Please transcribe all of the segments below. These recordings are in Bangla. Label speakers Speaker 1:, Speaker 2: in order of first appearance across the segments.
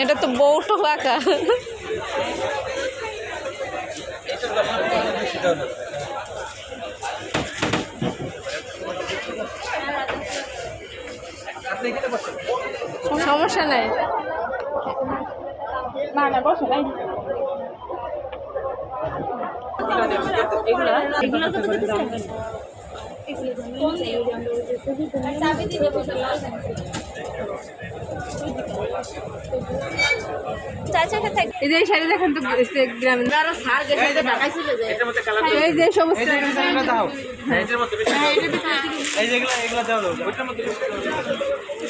Speaker 1: এটা তো বউটো কাকা সমস্যা নাই।
Speaker 2: না না বসো
Speaker 1: এই যে এই শাড়ি দেখেন তো গ্রামীণ। এই যে সমস্ত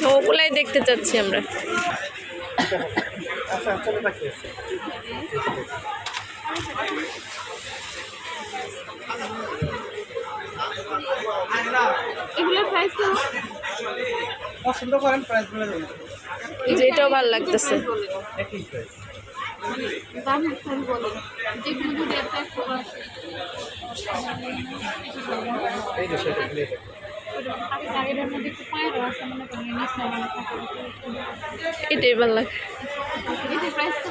Speaker 1: ওগুলাই দেখতে চাচ্ছি আমরা।
Speaker 2: এগুলোর প্রাইস তো
Speaker 3: পছন্দ করেন প্রাইস বলে দেবেন।
Speaker 1: এই যে এটাও ভালো লাগতেছে।
Speaker 3: একই প্রাইস
Speaker 2: দাম
Speaker 3: এই যে সেটা।
Speaker 1: এটাই ভালো লাগে।
Speaker 2: প্রাইস তো